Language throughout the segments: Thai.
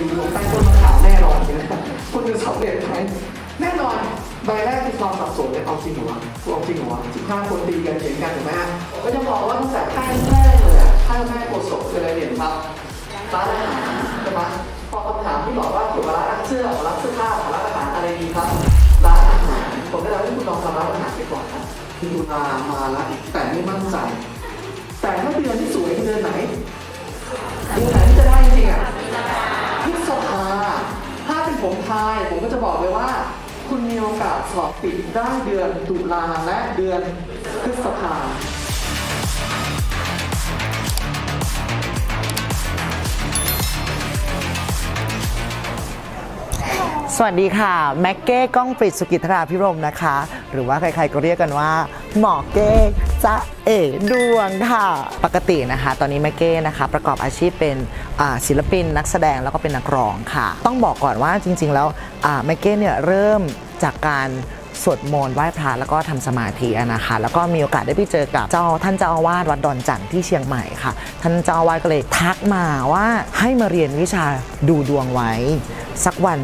ดูดวงใต้ต้นมะขามแน่นอนเลยนะคุณจะสำเร็จไหมแน่นอนใบแรกคือความสับสนเลยเอาจริงหรอวะกูเอาจริงหรอวะสิบห้าคนตีกันเถียงกันถูกไหมฮะก็จะบอกว่าตั้งแต่ค่ายแรกเลยอะค่ายแรกโกศลคืออะไรเด่นครับร้านอาหารใช่ไหมพอคำถามที่บอกว่าเกี่ยวกับร้านเสื้อร้านเสื้อผ้าร้านอาหารอะไรดีครับร้านอาหารผมก็เลยให้คุณลองทำร้านอาหารไปก่อนนะคุณดูนามาแล้วแต่ไม่มั่นใจ แต่ถ้าเดือนที่สวยเดือนไหนเดือนไหนที่จะได้จริงๆอะ ผมทาย ผมก็จะบอกเลยว่า คุณมีโอกาสสอบติดได้เดือนตุลาและเดือนพฤษภา สวัสดีค่ะ แม็กเก้ก้องปริตสุกิธราพิรมนะคะ หรือว่าใครๆก็เรียกกันว่า หมอเก้จะเอ๋ดวงค่ะ ปกตินะคะ ตอนนี้แม็กเก้นะคะ ประกอบอาชีพเป็นศิลปินนักแสดงแล้วก็เป็นนักร้องค่ะ ต้องบอกก่อนว่าจริง ๆ แล้วแม็กเก้เนี่ยเริ่มจากการสวดมนต์ไหว้พระแล้วก็ทำสมาธินะคะ แล้วก็มีโอกาสได้ไปเจอกับเจ้าท่านเจ้าอาวาสวัดดอนจันทร์ที่เชียงใหม่ค่ะ ท่านเจ้าอาวาสก็เลยทักมาว่าให้มาเรียนวิชาดูดวงไว้ สักวัน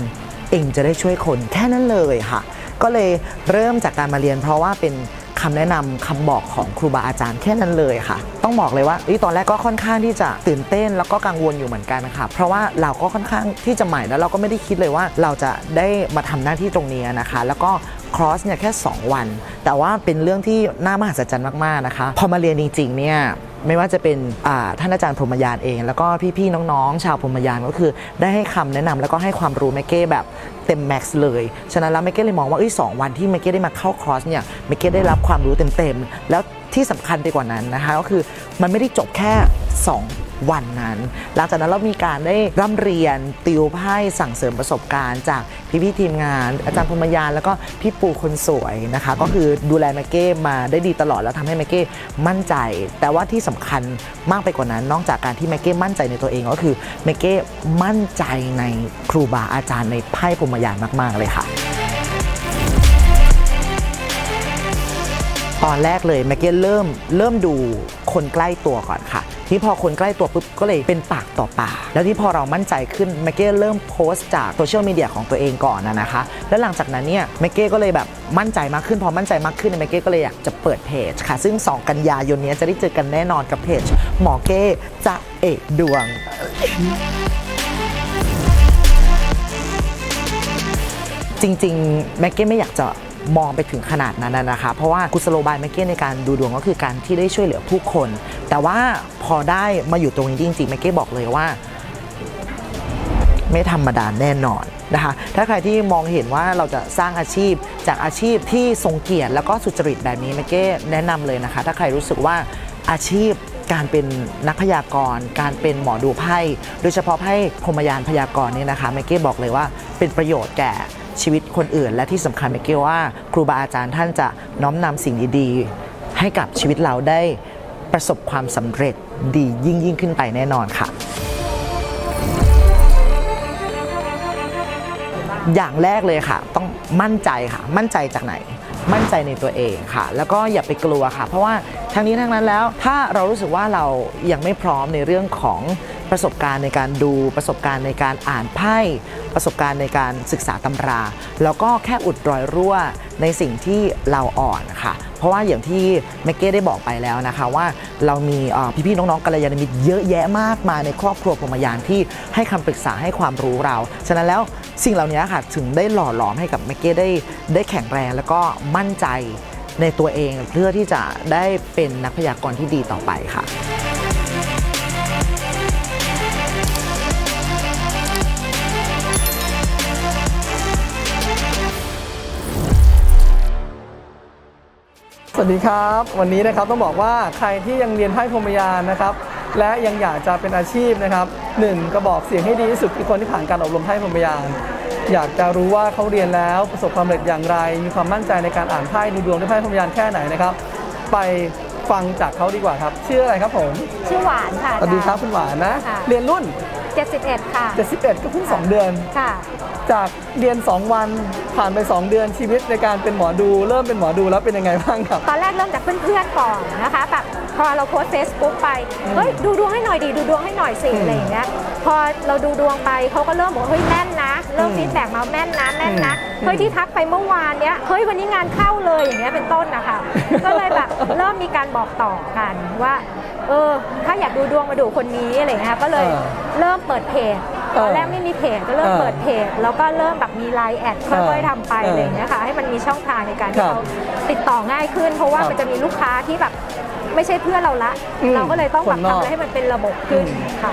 เองจะได้ช่วยคนแค่นั้นเลยค่ะ ก็เลยเริ่มจากการมาเรียน เพราะว่าเป็นคำแนะนำคำบอกของครูบาอาจารย์แค่นั้นเลยค่ะ ต้องบอกเลยว่าอตอนแรกก็ค่อนข้างที่จะตื่นเต้นแล้วก็กังวลอยู่เหมือนกันค่ะเพราะว่าเราก็ค่อนข้างที่จะใหม่แล้วเราก็ไม่ได้คิดเลยว่าเราจะได้มาทำหน้าที่ตรงนี้นะคะ แล้วก็ คอร์สเนี่ยแค่ 2 วัน แต่ว่าเป็นเรื่องที่น่ามหัศจรรย์มากๆนะคะ พอมาเรียนจริงๆเนี่ยไม่ว่าจะเป็นท่านอาจารย์พรหมยานเอง แล้วก็พี่ๆน้องๆ ชาวพรหมยานก็คือได้ให้คำแนะนำแล้วก็ให้ความรู้แม่เก้แบบเต็มแม็กซ์เลย ฉะนั้นแล้วแม่เก้เลยมองว่าเอ้สองวันที่แม่เก้ได้มาเข้าคอร์สเนี่ยแม่เก้ได้รับความรู้เต็มๆ แล้วที่สำคัญไปกว่านั้นนะคะก็คือมันไม่ได้จบแค่ 2 วันนั้น หลังจากนั้นเรามีการได้ร่ำเรียนติวไพ่สั่งเสริมประสบการณ์จากพี่ๆทีมงาน อาจารย์พมยานแล้วก็พี่ปูคนสวยนะคะ ก็คือดูแลแมกเก้มาได้ดีตลอดแล้วทำให้แมกเก้มั่นใจ แต่ว่าที่สำคัญมากไปกว่านั้น นอกจากการที่แมกเก้มั่นใจในตัวเองก็คือแมกเก้มั่นใจในครูบาอาจารย์ในไพ่พมยานมาก ๆ เลยค่ะตอนแรกเลยแมกเก้เริ่มเริ่มดูคนใกล้ตัวก่อนค่ะ ที่พอคนใกล้ตัวปุ๊บก็เลยเป็นปากต่อปาก แล้วที่พอเรามั่นใจขึ้นแมกเก้เริ่มโพสต์จากโซเชียลมีเดียของตัวเองก่อนนะนะคะ แล้วหลังจากนั้นเนี่ยแมกเก้ก็เลยแบบมั่นใจมากขึ้นพอมั่นใจมากขึ้นแมกเก้ก็เลยอยากจะเปิดเพจค่ะ ซึ่ง 2 กันยายนนี้จะได้เจอกันแน่นอนกับเพจหมอเก้จะเอกดวงจริงๆ แม็กเก้ไม่อยากจะ มองไปถึงขนาดนั้นนะคะ เพราะว่ากุศโลบายแม็กเก้ในการดูดวงก็คือการที่ได้ช่วยเหลือผู้คน แต่ว่าพอได้มาอยู่ตรงนี้จริงๆแม็กเก้บอกเลยว่า ไม่ธรรมดาแน่นอนนะคะ ถ้าใครที่มองเห็นว่าเราจะสร้างอาชีพจากอาชีพที่ทรงเกียรติแล้วก็สุจริตแบบนี้แม็กเก้แนะนำเลยนะคะ ถ้าใครรู้สึกว่าอาชีพการเป็นนักพยากรณ์การเป็นหมอดูไพ่ โดยเฉพาะไพ่พรมยานพยากรณ์เนี่ยนะคะแม็กเก้บอกเลยว่าเป็นประโยชน์แก่ ชีวิตคนอื่น และที่สำคัญแม็กเก้ว่าครูบาอาจารย์ท่านจะน้อมนำสิ่งดีๆ ให้กับชีวิตเราได้ประสบความสำเร็จดียิ่งยิ่งขึ้นไปแน่นอนค่ะ อย่างแรกเลยค่ะ ต้องมั่นใจค่ะ มั่นใจจากไหนมั่นใจในตัวเองค่ะ แล้วก็อย่าไปกลัวค่ะ เพราะว่าทั้งนี้ทั้งนั้นแล้ว ถ้าเรารู้สึกว่าเรายังไม่พร้อมในเรื่องของ ประสบการณ์ในการดูประสบการณ์ในการอ่านไพ่ประสบการณ์ในการศึกษาตำรา แล้วก็แค่อุดรอยรั่วในสิ่งที่เราอ่อนค่ะ เพราะว่าอย่างที่แม็กเก้ได้บอกไปแล้วนะคะว่าเรามีเอ่พี่ๆน้องๆกัลยาณมิตรเยอะแยะมากมายในครอบครัวพรมยานที่ให้คำปรึกษาให้ความรู้เรา ฉะนั้นแล้วสิ่งเหล่านี้ค่ะถึงได้หล่อหลอมให้กับแม็กเก้ได้ได้แข็งแรงแล้วก็มั่นใจในตัวเองเพื่อที่จะได้เป็นนักพยากรณ์ที่ดีต่อไปค่ะ สวัสดีครับ วันนี้นะครับต้องบอกว่าใครที่ยังเรียนไพ่พรหมยานนะครับและยังอยากจะเป็นอาชีพนะครับหนึ่งกระบอกเสียงให้ดีที่สุดคือคนที่ผ่านการอบรมไพ่พรหมยาน อยากจะรู้ว่าเขาเรียนแล้วประสบความสำเร็จอย่างไร มีความมั่นใจในการอ่านไพ่ดูดวงด้วยไพ่พรหมยานแค่ไหนนะครับ ไปฟังจากเขาดีกว่าครับ ชื่ออะไรครับผม ชื่อหวานค่ะสวัสดีครับคุณหวานนะ ค่ะ เรียนรุ่น 71 ค่ะ 71 ก็เพิ่ง 2 เดือน ค่ะ จากเรียน 2 วันผ่านไป 2 เดือนชีวิตในการเป็นหมอดู เริ่มเป็นหมอดูแล้วเป็นยังไงบ้างครับ ตอนแรกเริ่มจากเพื่อนๆก่อนนะคะแบบพอเราโพสเฟซบุ๊กไป เฮ้ยดูดวงให้หน่อยดีดูดวงให้หน่อยสิอืมอะไรอย่างเงี้ย พอเราดูดวงไปเขาก็เริ่มบอกว่าเฮ้ยแม่นนะ เริ่มอืมฟีดแบ็กมาแม่นนะแม่นนะอืมเฮ้ยที่ทักไปเมื่อวานเนี้ย เฮ้ยวันนี้งานเข้าเลยอย่างเงี้ยเป็นต้นนะคะ ก็เลยแบบเริ่มมีการบอกต่อกันว่า เออ ถ้าอยากดูดวงมาดูคนนี้อะไรอย่างเงี้ยก็เลยเออเริ่มเปิดเพจตอนแรกเออไม่มีเพจก็เริ่มเออเปิดเพจ แล้วก็เริ่มแบบมีไลน์แอดค่อยๆทำไปเออออะไรอย่างเงี้ยค่ะให้มันมีช่องทางในการคที่รับเขาติดต่อง่ายขึ้น เพราะว่าครับมันจะมีลูกค้าที่แบบ ไม่ใช่เพื่อนเราละ อืมเราก็เลยต้องแบบคนนอก ทำอะไรให้มันเป็นระบบขึ้นอืมค่ะ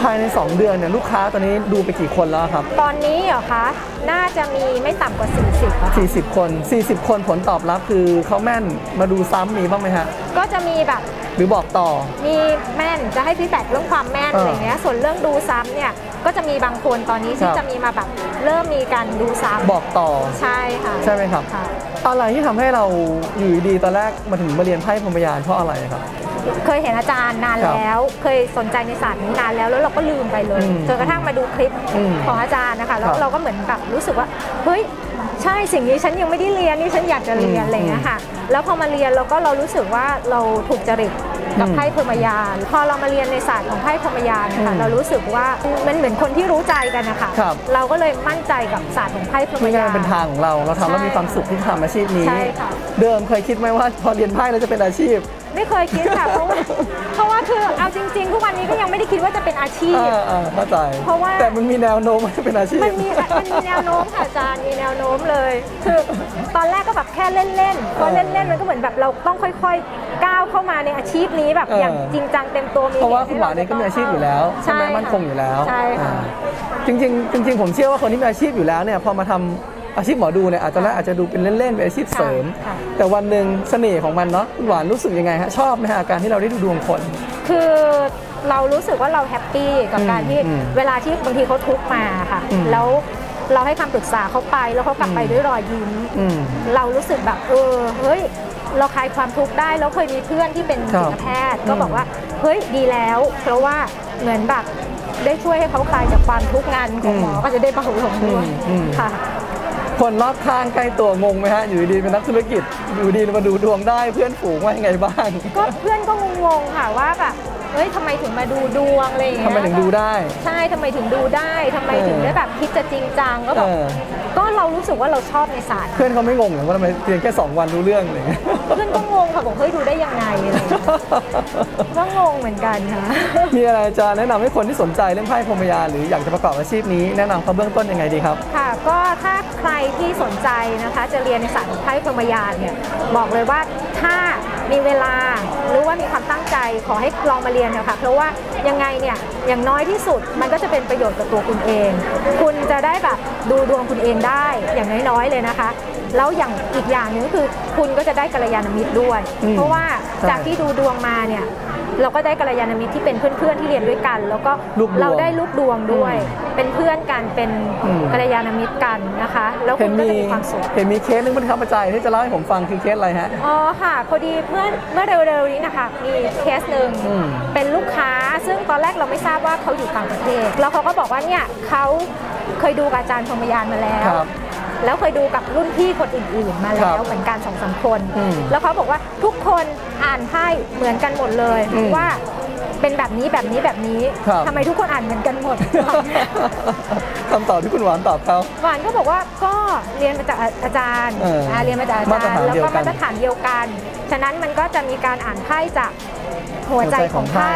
ภายใน 2 เดือนเนี่ยลูกค้าตอนนี้ดูไปกี่คนแล้วครับ ตอนนี้เหรอคะน่าจะมีไม่ต่ำกว่า 40อะค่ะ40 คน 40 คนผลตอบรับคือเขาแม่นมาดูซ้ำมีบ้างไหมฮะ ก็จะมีแบบ หรือบอกต่อ มีแม่นจะให้ฟีดแบ็กเรื่องความแม่นเออออะไรเงี้ย ส่วนเรื่องดูซ้ำเนี่ยก็จะมีบางคนตอนนี้ที่ครับ จะมีมาแบบเริ่มมีการดูซ้ำบอกต่อ ใช่ค่ะใช่ไหมครับ ค่ะ อะไรที่ทำให้เราอยู่ดีๆตอนแรกมาถึงมาเรียนไพ่พรหมยานเพราะอะไรครับ เคยเห็นอาจารย์นานครับแล้ว เคยสนใจในศาสตร์นี้นานแล้วแล้วเราก็ลืมไปเลยอืมจนกระทั่งมาดูคลิปอืมของอาจารย์นะคะแล้ครัวบเราก็เหมือนแบบรู้สึกว่าเฮ้ยใช่สิ่งนี้ฉันยังไม่ได้เรียนนี่ฉันอยากจะเรียนอืมอะไรอย่างเงี้ยค่ะ แล้วพอมาเรียนเราก็เรารู้สึกว่าเราถูกจริต กับอืมไพ่พรหมยาน พอเรามาเรียนในศาสตร์ของไพ่พรหมยานนะอืคะมเรารู้สึกว่ามันเหมือนคนที่รู้ใจกันนะคะครับ เราก็เลยมั่นใจกับศาสตร์ของไพ่พรหมไม่ใช่ยานเป็นทางของเราเราทำแล้วใช่มีความสุขที่ทำอาชีพนี้ ใช่ค่ะ เดิมเคยคิดไหมว่าพอเรียนไพ่แล้วจะเป็นอาชีพ ไม่เคยคิดค่ะ เพราะว่าเพราะว่าคือเอาจริง ๆ ทุกวันนี้ก็ยังไม่ได้คิดว่าจะเป็นอาชีพ เออเออเข้าใจเพราะว่า แต่มันมีแนวโน้มว่าจะเป็นอาชีพ มันมีมันมีแนวโน้มค่ะอาจารย์มีแนวโน้มเลย คือตอนแรกก็แบบแค่เล่นๆพอเล่นๆมันก็เหมือนแบบเราต้องค่อยๆก้าวเข้ามาในอาชีพนี้แบบเอออ อย่างจริงจังเต็มตัวมีเพราะว่าหตุคุณหวานเองก็มีอาชีพอยู่แล้วใช่ไหมค่ะมั่นคงอยู่แล้วใช่ค่ะ อ่าจริงๆจริง ๆ ผมเชื่อว่าคนที่มีอาชีพอยู่แล้วเนี่ยพอมาทำ อาชีพหมอดูเนี่ยอาจจะแรกอาจจะดูเป็นเล่นๆเป็นอาชีพเสริม ค่ะ แต่วันหนึ่งเสน่ห์ของมันเนาะคุณหวานรู้สึกยังไงฮะชอบไหมฮะการที่เราได้ดูดวงคน คือเรารู้สึกว่าเราแฮปปี้กับการที่อืมเวลาที่บางทีเขาทุกข์มาค่ะ อืม แล้วเราให้คำปรึกษาเขาไปแล้วเขากลับไปอืมด้วยรอยยิ้ม อืม เรารู้สึกแบบเออเฮ้ย เราคลายความทุกข์ได้ แล้วเคยมีเพื่อนที่เป็นครับจิตแพทย์อืมก็บอกว่าเฮ้ยดีแล้ว เพราะว่าเหมือนแบบได้ช่วยให้เขาคลายจากความทุกข์งานของหมอก็จะได้เบาลงด้วยอืมอืม ค่ะ คนรอบข้างใกล้ตัวงงไหมฮะ อยู่ดีเป็นนักธุรกิจ อยู่ดีมาดูดวงได้เพื่อนฝูงว่ายังไงบ้าง ก็เพื่อนก็งงๆค่ะว่าแบบ เฮ้ยทำไมถึงมาดูดวงอะไรอย่างเงี้ยทำไมถึงดูได้ ใช่ทำไมถึงดูได้ทำไมถึงเออได้แบบคิดจะจริงจังก็บอกเออ ก็เรารู้สึกว่าเราชอบในศาสตร์เพื่อนเขาไม่งงเหรอว่าทำไมเรียนแค่2วันรู้เรื่องอะไรอย่างเงี้ยเพื่อนก็งงค่ะบอกเฮ้ยดูได้ยังไงอะไรอย่างเงี้ยก็งงเหมือนกันค่ะ มีอะไรจะแนะนำให้คนที่สนใจเรื่องไพ่พรหมยานหรืออยากจะประกอบอาชีพนี้แนะนำเขาเบื้องต้นยังไงดีครับ ค่ะก็ถ้าใครที่สนใจนะคะจะเรียนในศาสตร์ของไพ่พรหมยานเนี่ยบอกเลยว่าถ้า มีเวลาหรือว่ามีความตั้งใจขอให้ลองมาเรียนเถอะค่ะเพราะว่ายังไงเนี่ยอย่างน้อยที่สุดมันก็จะเป็นประโยชน์กับตัวคุณเอง คุณจะได้แบบดูดวงคุณเองได้อย่างน้อยๆเลยนะคะ แล้วอย่างอีกอย่างหนึงก็คือคุณก็จะได้กัลยาณมิตรด้วยอืมเพราะว่าใช่จากที่ดูดวงมาเนี่ย เราก็ได้กัลยาณมิตรที่เป็นเพื่อนๆที่เรียนด้วยกัน แล้วก็ลูกดวงเราได้ลูกดวงด้วยอืมเป็นเพื่อนกันเป็นอืม กัลยาณมิตรกันนะคะ แล้วเห็คุนณก็มีจะมีความสุข เห็นมีเคสหนึงเป็นครับอาจารย์ที่จะเล่าให้ผมฟังคือเคสอะไรฮะ อ๋อค่ะพอดีเมื่อเมื่อเร็วๆนี้นะคะมีเคสหนึ่งอืมเป็นลูกค้าซึ่งตอนแรกเราไม่ทราบว่าเขาอยู่ต่างประเทศ แล้วเขาก็บอกว่าเนี่ยเขาเคยดูกับอาจารย์พรหมยานมาแล้ว ครับ แล้วเคยดูกับรุ่นพี่คนอื่นๆ มาคแล้รัวบเหมือนกันสองสามคน อืมแล้วเขาบอกว่าทุกคนอ่านไพ่เหมือนกันหมดเลยอืมว่าเป็นแบบนี้แบบนี้แบบนี้ครับ ทำไมทุกคนอ่านเหมือนกันหมด คำตอบที่คุณหวานตอบเขา หวานก็บอกว่าก็เรียนมาจากอาจารย์เอออ่าเรียนมาจากอามาตรจารฐานย์แล้วเดียวก็กันมาตรฐานเดียวกัน ฉะนั้นมันก็จะมีการอ่านไพ่จากหัวใจของไพ่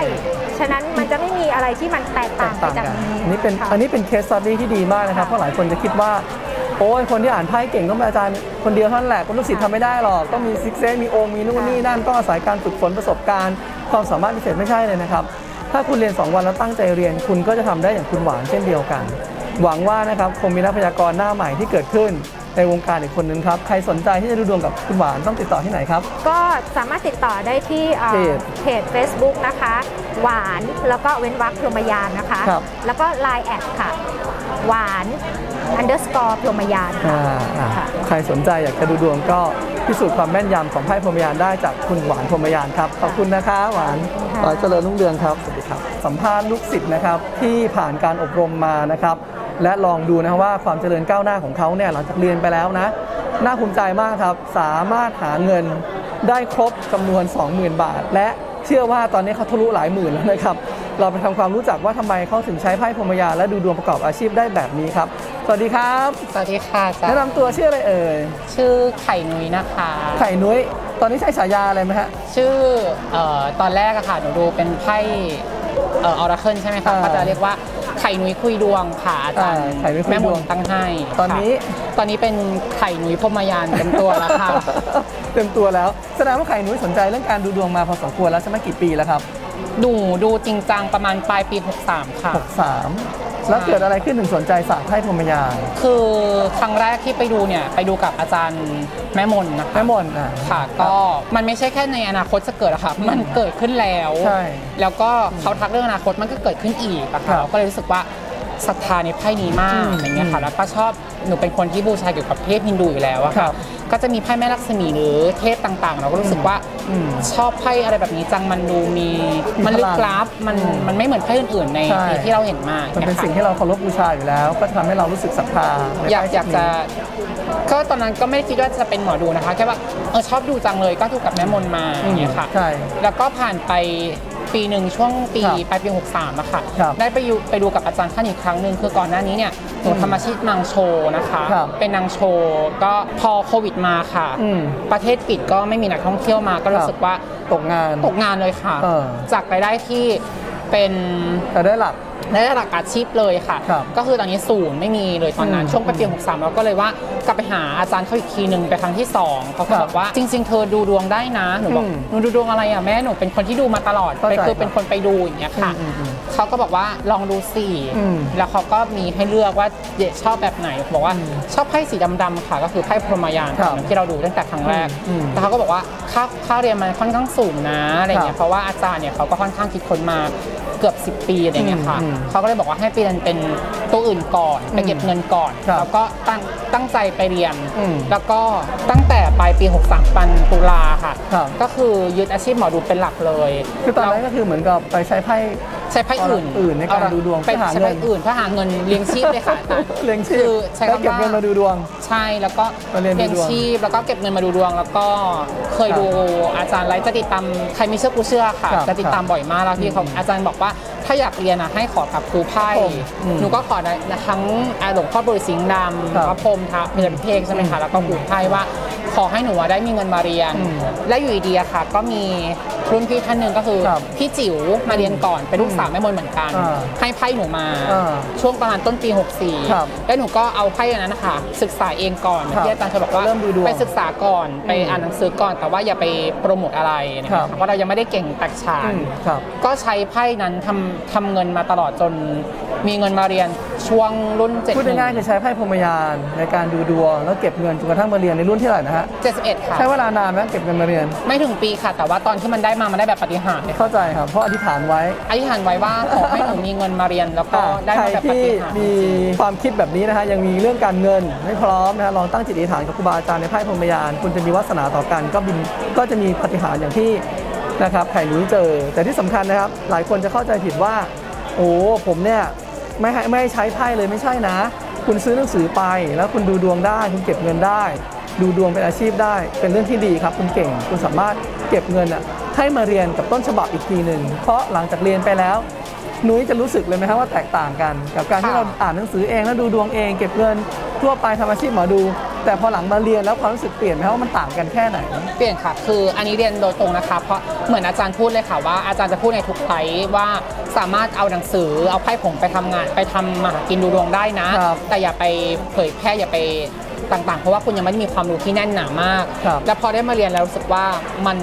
ฉะนั้นมันจะไม่มีอะไรที่มันแตกแตต่างกไปต่างจากกันนี้อันนี้เป็นค่ะ อันนี้เป็นเคสสตัดดี้ที่ดีมากนะครับ ค่ะเพราะหลายคนจะคิดว่า โอ้ยคนที่อ่านไพ่เก่งต้องเป็นอาจารย์คนเดียวเท่านั้นแหละคนลูกศิษย์ทำไม่ได้หรอก ต้องมีซิกเซนมีองค์มีนู่นนี่นั่นต้องอาศัยการฝึกฝนประสบการณ์ ความสามารถพิเศษไม่ใช่เลยนะครับ ถ้าคุณเรียน 2 วันแล้วตั้งใจเรียน คุณก็จะทำได้อย่างคุณหวานเช่นเดียวกัน หวังว่านะครับคงมีนักพยากรณ์หน้าใหม่ที่เกิดขึ้นในวงการอีกคนนึงครับ ใครสนใจที่จะดูดวงกับคุณหวานต้องติดต่อที่ไหนครับ ก็สามารถติดต่อได้ที่เอ่อเพจเพจ Facebook นะคะ หวานแล้วก็เว้นวรรคพรหมยานนะคะครับแล้วก็ Line แอดค่ะ หวาน underscore พรหมยานค่ะ อ่าอ่าค่ะ ใครสนใจอยากจะดูดวงก็พิสูจน์ความแม่นยำของไพ่พรหมยานได้จากคุณหวานพรหมยานครับ ขอบคุณนะคะ หวานค่ะขอให้เจริญรุ่งเรืองครับ สวัสดีครับ สัมภาษณ์ลูกศิษย์นะครับที่ผ่านการอบรมมานะครับ และลองดูนะครับว่าความเจริญก้าวหน้าของเขาเนี่ยหลังจากเรียนไปแล้วนะ น่าภูมิใจมากครับ สามารถหาเงินได้ครบจำนวน 20,000 บาท และเชื่อว่าตอนนี้เขาทะลุหลายหมื่นแล้วนะครับ เราไปทำความรู้จักว่าทำไมเขาถึงใช้ไพ่พรหมยานและดูดวงประกอบอาชีพได้แบบนี้ครับ สวัสดีครับ สวัสดีค่ะจ๊ะแนะนำตัวชื่ออะไรเอ่ย ชื่อไข่นุ้ยนะคะ ไข่นุ้ย ตอนนี้ใช้ฉายาอะไรไหมฮะ ชื่อเอ่อตอนแรกอะค่ะ หนูดูเป็นไพ่เอออราเคิลใช่ไหมคะอ่าก็จะเรียกว่าไข่นุ้ยคุยดวงค่ะอาจารย์อ่าไข่นุ้ยคุยดวงแม่มนตั้งให้ ตอนนี้ค่ะตอนนี้เป็นไข่นุ้ยพรหมยานเต็มตัวแล้วค่ะเต็มตัวแล้วแสดงว่าไข่นุ้ยสนใจเรื่องการดูดวงมาพอสมควรแล้วใช่ไหมกี่ปีแล้วครับ ดูดูจริงจังประมาณปลายปี 63 ค่ะ 63 แล้วเกิดอะไรขึ้นถึงสนใจศาสตร์ไพ่พรหมยานคือครั้งแรกที่ไปดูเนี่ยไปดูกับอาจารย์แม่มนนะคะแม่มนอะ ค่ะ ก็มันไม่ใช่แค่ในอนาคตจะเกิดอะค่ะ มันเกิดขึ้นแล้ว ใช่แล้วก็เขาทักเรื่องอนาคตมันก็เกิดขึ้นอีกอะครัค่ะบเราก็เลยรู้สึกว่า ศรัทธาในไพ่นี้มากอืมอะไรเงี้ยค่ะแล้วก็ชอบหนูเป็นคนที่บูชาเกี่ยวกับเทพฮินดูอยู่แล้วอะครัค่ะบก็จะมีไพ่แม่ลักษมีหรือเทพต่างๆ เราก็รู้สึกว่าอืมชอบไพ่อะไรแบบนี้จังมันดูมีมีมันลึกพลังลับมันอืมมันไม่เหมือนไพ่อื่นๆในใช่ที่เราเห็นมามันเป็นยค่ะสิ่งที่เราเคารพบูชาอยู่แล้ว ก็ทำให้เรารู้สึกศรัทธาในอยากไพ่อยากจะก็ตอนนั้นก็ไม่ได้คิดว่าจะเป็นหมอดูนะคะแค่ว่าเออชอบดูจังเลยก็ดูกับแม่มนมาออืมย่างเงี้ยค่ะใช่แล้วก็ผ่านไป ปีหนึ่งช่วงปีครับปลายปี 63อะค่ะ ครับได้ไปอยู่ไปดูกับอาจารย์ท่านอีกครั้งหนึ่งคือก่อนหน้านี้เนี่ยหนูทำอาชีพนางโชว์นะคะ ครับเป็นนางโชว์ ก็พอโควิดมาค่ะ อืมประเทศปิดก็ไม่มีนักท่องเที่ยวมาก็ครัรู้บสึกว่าตกงาน ตกงานเลยค่ะ เออ จากรายได้ที่เป็น แต่ได้หลัก ได้หลักอาชีพเลยค่ะ ครับก็คือตอนนี้ศูนย์ไม่มีเลยตอนนั้น อืมช่วงปลายปี63เราก็เลยว่ากลับไปหาอาจารย์เขาอีกทีหนึ่งไปครั้งที่สองเขาก็ครับบอกว่าจริง ๆ เธอดูดวงได้นะหนูบอกอืมหนูดูดวงอะไรอะแม่หนูเป็นคนที่ดูมาตลอดเข้าใจไปคือเป็นคนไปดูอย่างเงี้ยค่ะอืมอืมเขาก็บอกว่าลองดูสิอืมแล้วเขาก็มีให้เลือกว่าเด็กชอบแบบไหนบอกว่าชอบไพ่สีดำๆค่ะ ก็คือไพ่พรหมยานครับ ที่เราดูตั้งแต่ครั้งแรก อืม แต่เขาก็บอกว่าค่าค่าเรียนมันค่อนข้างสูงนะอะไรเงี้ครับยเพราะว่าอาจารย์เนี่ยเขาก็ค่อนข้างคิดค้นมาเกือบ 10 ปีอะไรเงี้ยค่ะอืมเขาก็เลยบอกว่าให้ไปเรียนเป็นตัวอื่นก่อนไปเก็บเงินก่อน ครับแล้วก็ตั้งตั้งใจไปเรียน อืมแล้วก็ตั้งแต่ปลายปี 63 ปันตุลาค่ะ ครับ ก็คือยึดอาชีพหมอดูเป็นหลักเลยคือตอนนั้นก็คือเหมือนกับไปใช้ไพ่ใช้ไพ่อื่นอื่นในการดูดวงไปเพื่อหาใช้เงิไพ่นอื่นเพื่อหาเงินเลี้ยงชีพเลยค่ะอาจารย์เลี้ยงชีพคือใช้แล้วคำเก็บว่าเงินมาดูดวง ใช่แล้วก็มาเรียนดูดวงงชีพแล้วก็เก็บเงินมาดูดวง แล้วก็เคยครับดูอาจารย์ไลฟ์จะติดตามใครไม่เชื่อกูเชื่อค่ะครับจะติดตามบ่อยมากแล้วที่เขาอาจารย์บอกว่าถ้าอยากเรียนอะให้ขอกับครูไพ่ผมอืมหนูก็ขอนะทั้งอ่าหลวงพ่อบริสิงห์ดำครับพระพรหมทัพเพลินเพกใช่ไหมคะแล้วก็ครูไพ่ว่า ขอให้หนูอะได้มีเงินมาเรียนอืมและอยู่ดีๆอะค่ะ ก็มีรุ่นพี่ท่านหนึ่งก็คือครับพี่จิ๋วมาเรียนก่อนเป็นลูกสาวแม่มนเหมือนกัน อ่าให้ไพ่หนูมา อ่าช่วงประมาณต้นปี ครับ64 แล้วหนูก็เอาไพ่อันนั้นนะคะศึกษาเองก่อนเหมือนที่อาจารย์เคยบอกว่าเริ่มดูดวงไปศึกษาก่อนไปอืมอ่านหนังสือก่อนแต่ว่าอย่าไปโปรโมทอะไรนะครัคะบ เพราะเรายังไม่ได้เก่งแตกฉาอืนมครับ ก็ใช้ไพ่นั้นทำทำเงินมาตลอดจน มีเงินมาเรียนช่วงรุ่น7 พูดง่ายๆคือใช้ไพ่พรหมยานในการดูดวงแล้วเก็บเงินจนกระทั่งมาเรียนในรุ่นที่เท่าไหร่นะฮะ71 ค่ะ ใช้เวลานานไหมเก็บเงินมาเรียน ไม่ถึงปีค่ะ แต่ว่าตอนที่มันได้มามันได้แบบปาฏิหารย์เข้าใจครับเพราะอธิษฐานไว้ อธิษฐานไว้ว่าขอให้หนูมีเงินมาเรียนแล้วก็ได้ใครมาแบบปาที่ฏิหารย์มีความคิดแบบนี้นะฮะยังมีเรื่องการเงินไม่พร้อมนะฮะลองตั้งจิตอธิษฐานกับครูบาอาจารย์ในไพ่พรหมยานคุณจะมีวาสนาต่อกันก็บินก็จะมีปาฏิหารย์อย่างที่นะครับไข่หนุ้ยเจอ แต่ที่สำคัญนะครับ หลายคนจะเข้าใจผิดว่า โอ้ผมเนี่ย ไม่ให้ไม่ให้ใช้ไพ่เลยไม่ใช่นะ คุณซื้อหนังสือไป แล้วคุณดูดวงได้ คุณเก็บเงินได้ ดูดวงเป็นอาชีพได้ เป็นเรื่องที่ดีครับ คุณเก่ง คุณสามารถเก็บเงินอะให้มาเรียนกับต้นฉบับอีกทีหนึ่งเพราะหลังจากเรียนไปแล้วนุ้ยจะรู้สึกเลยไหมครับว่าแตกต่างกัน กับการที่เราอ่านหนังสือเองแล้วดูดวงเอง เก็บเงินทั่วไปทำอาชีพหมอดู แต่พอหลังมาเรียนแล้วความรู้สึกเปลี่ยนไหมครับว่ามันต่างกันแค่ไหน เปลี่ยนค่ะ คืออันนี้เรียนโดยตรงนะคะ เพราะเหมือนอาจารย์พูดเลยค่ะว่าอาจารย์จะพูดในทุกไลฟ์ว่าสามารถเอาหนังสือเอาไพ่ผมไปทำงาน ไปทำมาหากินดูดวงได้นะ ครับแต่อย่าไปเผยแพร่อย่าไปต่างๆ เพราะว่าคุณยังไม่ได้มีความรู้ที่แน่นหนามาก ครับแล้วพอได้มาเรียนแล้วรู้สึกว่ามัน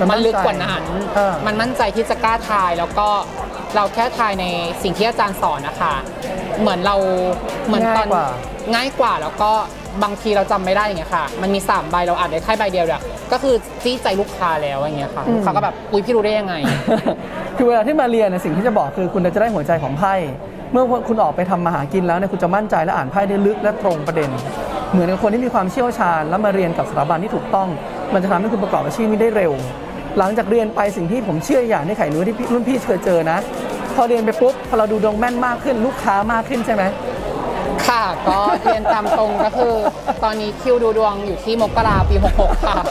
มันมันลึกมั่นใจกว่านั้น เออ มันมั่นใจที่จะกล้าทายแล้วก็เราแค่ทายในสิ่งที่อาจารย์สอนนะคะ เหมือนเราเหมือนตอน ง่ายกว่า ง่ายกว่าแล้วก็ บางทีเราจำไม่ได้อย่างเงี้ยค่ะ มันมี 3 ใบเราอ่านได้แค่ใบเดียวเนี่ยก็คือจี้ใจลูกค้าแล้วอย่างเงี้ยค่ะอืม ลูกค้าก็แบบอุ้ยพี่รู้ได้ยังไง คือเวลาที่มาเรียนเนี่ยสิ่งที่จะบอกคือคุณจะได้หัวใจของไพ่เมื่อคุณออกไปทำมาหากินแล้วเนี่ยคุณจะมั่นใจและอ่านไพ่ได้ลึกและตรงประเด็น เหมือนกับคนที่มีความเชี่ยวชาญ แล้วมาเรียนกับสถาบันที่ถูกต้อง มันจะทำให้คุณประกอบอาชีพนี้ได้เร็ว หลังจากเรียนไปสิ่งที่ผมเชื่ออย่างที่ไข่นุ้ยที่พี่รุ่นพี่เคยเจอนะ พอเรียนไปปุ๊บพอเราดูดวงแม่นมากขึ้นลูกค้ามากขึ้นใช่ไหม ค่ะ ก็เรียนตามตรงก็คือ ตอนนี้คิวดูดวงอยู่ที่มกราปี 66 ค่ะ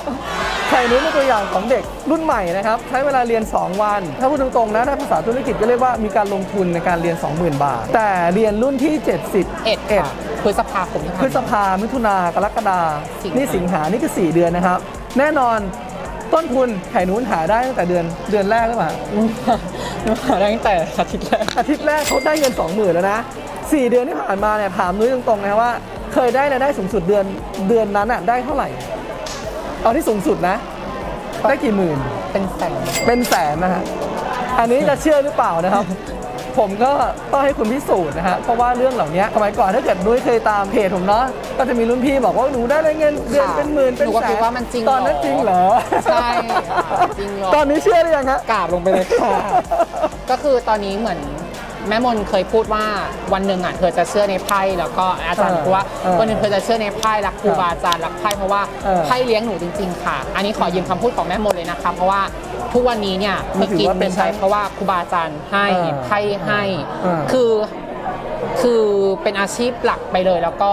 ไข่นุ้ยเป็นตัวอย่างของเด็กรุ่นใหม่นะครับ ใช้เวลาเรียน 2 วัน ถ้าพูดตรงๆนะถ้าภาษาธุรกิจก็เรียกว่ามีการลงทุนในการเรียน 20,000 บาท แต่เรียนรุ่นที่ 70 เอ็ดค่ะพฤษภาคมที่พผ่าฤนษมา ภามิถุนากรกฎาสิงหานี่สิงหานี่คือ 4 เดือนนะครับ แน่นอนต้นทุนไข่นุ้นหาได้ตั้งแต่เดือนเดือนแรกหรือเปล่าหนูหาได้ตั้งแต่อาทิตย์แรกอาทิตย์แรกเขาได้เงิน 20,000 แล้วนะ 4 เดือนที่ผ่านมาเนี่ยถามนุ้ยตรงๆนะว่า เคยได้รายได้สูงสุดเดือนเดือนนั้นอะได้เท่าไหร่ เอาที่สูงสุดนะ ได้กี่หมื่น เป็นแสนเป็นแสนนะฮะ อันนี้จะเชื่อหรือเปล่านะครับ ผมก็ต้องให้คุณพิสูจน์นะฮะ เพราะว่าเรื่องเหล่านี้สมัยก่อนถ้าเกิดนุ้ยเคยตามเพจผมเนาะ ก็จะมีรุ่นพี่บอกว่าหนูได้รายเงินเดือนเป็นหมื่นเป็นหนูก็แสคิดน ว่ามันจริงตอนนั้นจริงเหรอ ใช่จริงเหรอตอนนี้เชื่อหรือยังฮะ กราบลงไปเลยค่ะ ก็คือตอนนี้เหมือน แม่มนเคยพูดว่าวันหนึ่งอะเธอจะเชื่อในไพ่แล้วก็อาจารย์เออพูดว่าเออวันหนึ่งเธอจะเชื่อในไพ่รักครูบาอาจารย์รักไพ่เพราะว่าเออไพ่เลี้ยงหนูจริง ๆ ค่ะ อันนี้ขอยืมคำพูดของแม่มนเลยนะคะเพราะว่าทุกวันนี้เนี่ยมัมีนถือกินว่าเป็มีนใช้เพราะว่าครูบาอาจารย์ให้เออไพ่ให้เออ คือ คือเป็นอาชีพหลักไปเลย แล้วก็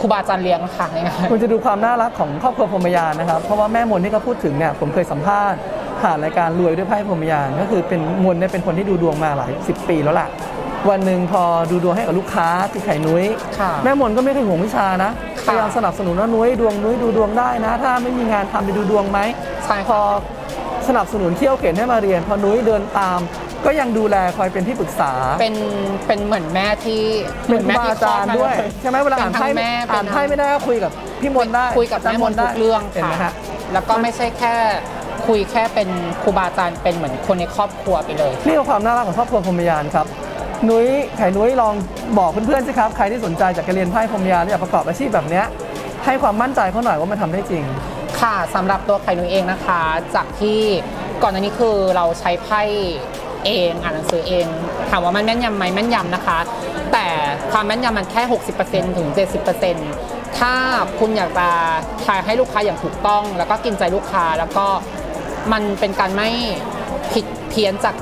ครูบาอาจารย์เลี้ยงค่ะง่ายๆ คุณจะดูความน่ารักของครอบครัวพรหมยานนะครับ เพราะว่าแม่มนที่เขาพูดถึงเนี่ยผมเคยสัมภาษณ์ ผ่านรายการรวยด้วยไพ่พรหมยานก็คือเป็นมนเนี่ยเป็นคนที่ดูดวงมาหลายสิบปีแล้วล่ะ วันหนึ่งพอดูดวงให้กับลูกค้าคือไข่นุ้ย ค่ะ แม่มนก็ไม่เคยห่วงวิชานะพค่ะยายามสนับสนุนว่านุ้ยดวงนุ้ยดูดวงได้นะ ถ้าไม่มีงานทำไปดูดวงไหมใช่พอสนับสนุนเที่ยวเข็นให้มาเรียน พอนุ้ยเดินตาม ก็ยังดูแลคอยเป็นที่ปรึกษา เป็นเป็นเหมือนแม่ที่หเป็มืนอครูบาอาจารย์ด้วยใช่ไหมเวลาอ่านไพ่เป็ทั้งแม่อ่านไพ่ไม่ได้ก็คุยกับพี่มนต์ได้คุยกับแม่มนต์ทุกเรื่องเห็นไหมค่ะฮะ แล้วก็ไม่ใช่แค่ คุยแค่เป็นครูบาอาจารย์เป็นเหมือนคนในครอบครัวไปเลย นี่คือความน่ารักของครอบครัวพรหมยานครับนุ้ยไข่นุ้ยลองบอกเพื่อนๆสิครับใครที่สนใจจากการเรียนไพ่พรหมยานและอยากประกอบอาชีพแบบเนี้ยให้ความมั่นใจเขาหน่อยว่ามันทำได้จริง ค่ะสำหรับตัวไข่นุ้ยเองนะคะ จากที่ก่อนหน้านี้คือเราใช้ไพ่เองอ่านหนังสือเองถามว่ามันแม่นยำไหมแม่นยำนะคะ แต่ความแม่นยำมันแค่ 60%ถึง 70%ถ้าคุณอยากจะทายให้ลูกค้าอย่างถูกต้อง แล้วก็กินใจลูกค้าแล้วก็ มันเป็นการไม่ผิดเพี้ยนจาก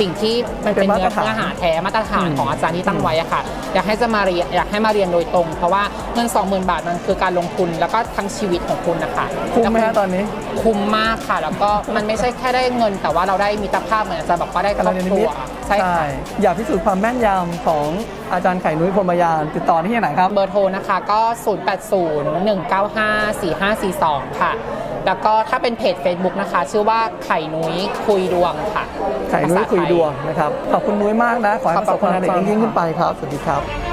สิ่งที่มันเป็นเป็นมาเนื้ตรฐานอเนื้อหาแท้มาตรฐานอืมของอาจารย์ที่ตั้งไว้อะค่ะ อยากให้จะมาเรียนอยากให้มาเรียนโดยตรง เพราะว่าเงิน 20,000 บาทมันคือการลงทุนแล้วก็ทั้งชีวิตของคุณนะคะคุ้มไหมแล้วฮะณตอนนี้ คุ้มมากค่ะ แล้วก็มันไม่ใช่แค่ได้เงิน แต่ว่าเราได้มิตรภาพเหมือนอาจารย์บอกว่าได้ครอบครัวใช่ค่ะอยากพิสูจน์ความแม่นยำของอาจารย์ไข่นุ้ยพรหมยานติดต่อที่ไหนครับเบอร์โทรนะคะก็ 0801954542 ค่ะ แล้วก็ถ้าเป็นเพจ Facebook นะคะ ชื่อว่าไข่นุ้ยคุยดวงค่ะไข่นุ้ยคุยดวงนะครับ ขอบคุณนุ้ยมากนะ ขอให้ประสบความสำเร็จขอบคุณยิ่งๆขึ้นไปครับ สวัสดีครับ